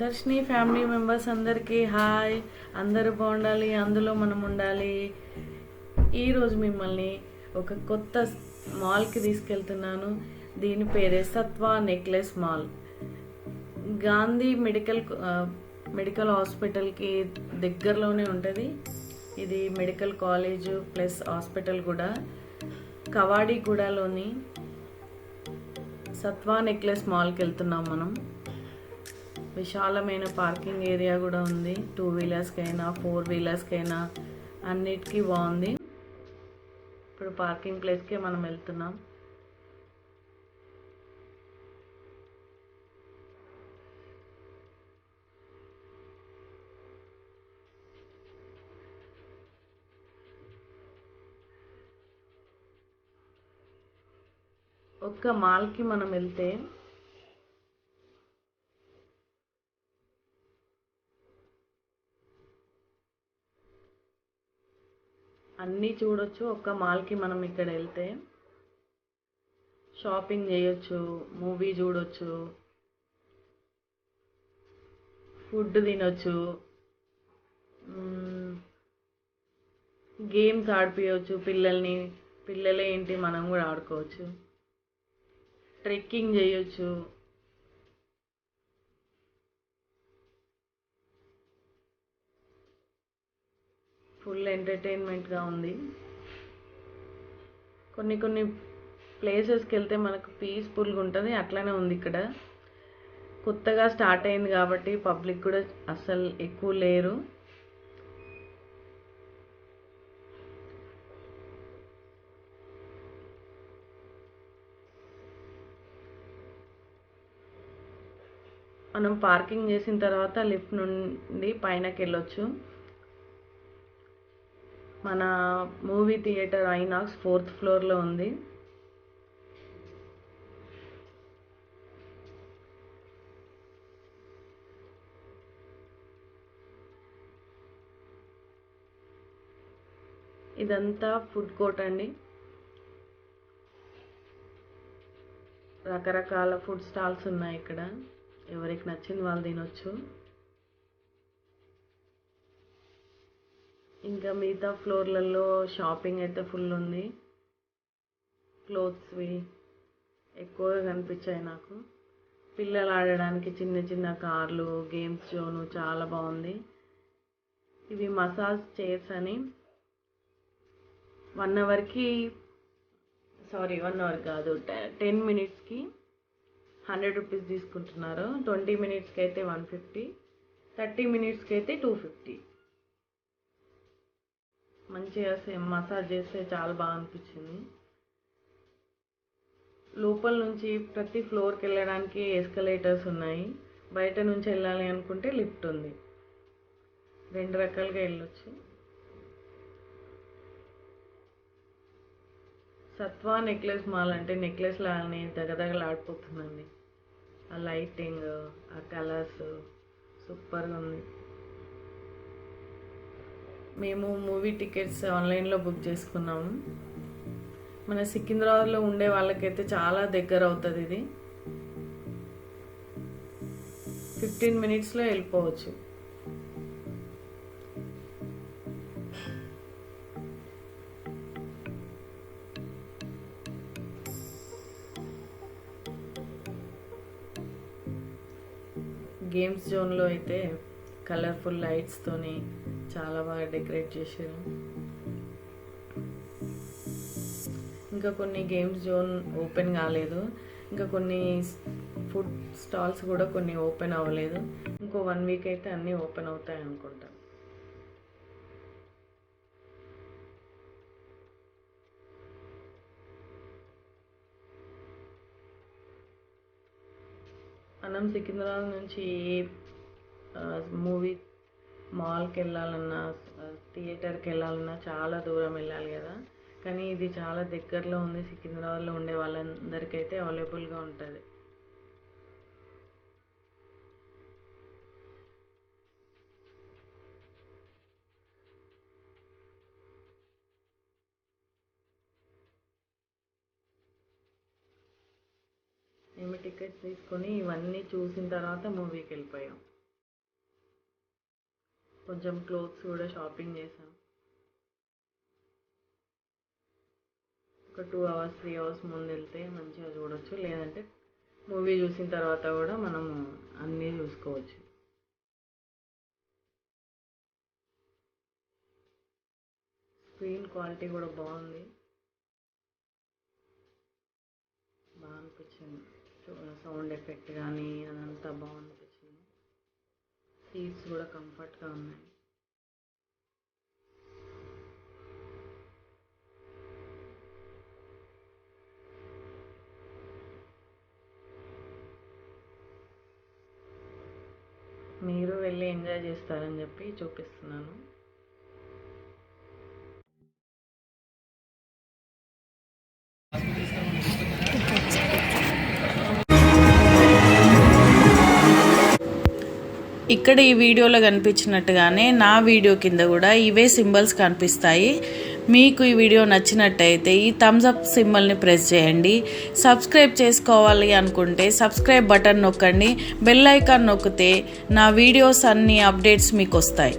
దర్శిని family members అందరికీ hi. అందరూ బాగుండాలి అందులో మనం ఉండాలి. ఈరోజు మిమ్మల్ని ఒక కొత్త మాల్కి తీసుకెళ్తున్నాను. దీని పేరే Satva necklace mall. Gandhi medical medical హాస్పిటల్కి దగ్గరలోనే ఉంటుంది. ఇది మెడికల్ కాలేజ్ ప్లస్ హాస్పిటల్ కూడా. కవాడిగూడలోని సత్వా నెక్లెస్ మాల్కి వెళ్తున్నాం మనం. విశాలమైన పార్కింగ్ ఏరియా కూడా ఉంది. టూ వీలర్స్కైనా ఫోర్ వీలర్స్కైనా అన్నిటికీ బాగుంది. ఇప్పుడు పార్కింగ్ ప్లేస్కే మనం వెళ్తున్నాం. ఒక్క మాల్కి మనం వెళ్తే అన్నీ చూడొచ్చు. ఒక్క మాల్కి మనం ఇక్కడ వెళ్తే షాపింగ్ చేయొచ్చు మూవీ చూడొచ్చు ఫుడ్ తినొచ్చు గేమ్స్ ఆడిపించవచ్చు పిల్లల్ని పిల్లలే ఏంటి మనం కూడా ఆడుకోవచ్చు. ట్రెక్కింగ్ చేయొచ్చు. ఫుల్ ఎంటర్టైన్మెంట్గా ఉంది. కొన్ని కొన్ని ప్లేసెస్కి వెళ్తే మనకు పీస్ఫుల్గా ఉంటుంది అట్లనే ఉంది ఇక్కడ. కొత్తగా స్టార్ట్ అయింది కాబట్టి పబ్లిక్ కూడా అస్సలు ఎక్కువ లేరు. మనం పార్కింగ్ చేసిన తర్వాత లిఫ్ట్ నుండి పైనకి వెళ్ళొచ్చు. మన మూవీ థియేటర్ ఐనాక్స్ ఫోర్త్ ఫ్లోర్లో ఉంది. ఇదంతా ఫుడ్ కోర్ట్ అండి. రకరకాల ఫుడ్ స్టాల్స్ ఉన్నాయి ఇక్కడ. ఎవరికి నచ్చింది వాళ్ళు తినొచ్చు. ఇంకా మిగతా ఫ్లోర్లలో షాపింగ్ అయితే ఫుల్ ఉంది. క్లోత్స్వి ఎక్కువగా కనిపించాయి నాకు. పిల్లలు ఆడడానికి చిన్న చిన్న కార్లు గేమ్స్ జోను చాలా బాగుంది. ఇవి మసాజ్ చైర్స్ అని వన్ అవర్కి సారీ వన్ అవర్ కాదు టెన్ మినిట్స్కి హండ్రెడ్ రూపీస్ తీసుకుంటున్నారు. ట్వంటీ మినిట్స్కి అయితే వన్ ఫిఫ్టీ థర్టీ మినిట్స్కి అయితే టూ ఫిఫ్టీ. మంచిగా సేమ్ మసాజ్ చేస్తే చాలా బాగా అనిపించింది. లోపల నుంచి ప్రతి ఫ్లోర్కి వెళ్ళడానికి ఎస్కలేటర్స్ ఉన్నాయి. బయట నుంచి వెళ్ళాలి అనుకుంటే లిఫ్ట్ ఉంది. రెండు రకాలుగా వెళ్ళొచ్చు. సత్వా నెక్లెస్ మాల్ అంటే నెక్లెస్ లాగానే దగదగలాడిపోతుందండి ఆ లైటింగ్ ఆ కలర్స్ సూపర్గా ఉంది. మేము మూవీ టికెట్స్ ఆన్లైన్లో బుక్ చేసుకున్నాము. మన సికింద్రాబాద్లో ఉండే వాళ్ళకైతే చాలా దగ్గర అవుతుంది ఇది. ఫిఫ్టీన్ మినిట్స్లో వెళ్ళిపోవచ్చు. గేమ్స్ జోన్లో అయితే కలర్ఫుల్ లైట్స్తోని చాలా బాగా డెకరేట్ చేశారు. ఇంకా కొన్ని గేమ్స్ జోన్ ఓపెన్ కాలేదు. ఇంకా కొన్ని ఫుడ్ స్టాల్స్ కూడా కొన్ని ఓపెన్ అవ్వలేదు. ఇంకో వన్ వీక్ అయితే అన్నీ ఓపెన్ అవుతాయి అనుకుంటా. మనం సికింద్రాబాద్ నుంచి మూవీ మాల్కి వెళ్ళాలన్నా థియేటర్కి వెళ్ళాలన్నా చాలా దూరం వెళ్ళాలి కదా. కానీ ఇది చాలా దగ్గరలో ఉంది. సికింద్రాబాద్లో ఉండే వాళ్ళందరికైతే అవైలబుల్గా ఉంటుంది. మేము టికెట్స్ తీసుకొని ఇవన్నీ చూసిన తర్వాత మూవీకి వెళ్ళిపోయాం కొంచెం క్లోత్స్ కూడా షాపింగ్ చేసాం ఒక టూ అవర్స్ త్రీ అవర్స్ ముందు వెళ్తే మంచిగా చూడొచ్చు. లేదంటే మూవీ చూసిన తర్వాత కూడా మనము అన్నీ చూసుకోవచ్చు. స్క్రీన్ క్వాలిటీ కూడా బాగుంది. బాగా అనిపించింది. సౌండ్ ఎఫెక్ట్ కానీ అదంతా బాగుంది. సీట్స్ కూడా కంఫర్ట్గా ఉన్నాయి. మీరు వెళ్ళి ఎంజాయ్ చేస్తారని చెప్పి చూపిస్తున్నాను. ఇక్కడ ఈ వీడియోలో కనిపించినట్టుగానే నా వీడియో కింద కూడా ఇవే సింబల్స్ కనిపిస్తాయి. మీకు ఈ వీడియో నచ్చినట్టయితే ఈ థమ్స్ అప్ సింబల్ని ప్రెస్ చేయండి. సబ్స్క్రైబ్ చేసుకోవాలి అనుకుంటే సబ్స్క్రైబ్ బటన్ నొక్కండి. బెల్ ఐకాన్ నొక్కితే నా వీడియోస్ అన్ని అప్డేట్స్ మీకు వస్తాయి.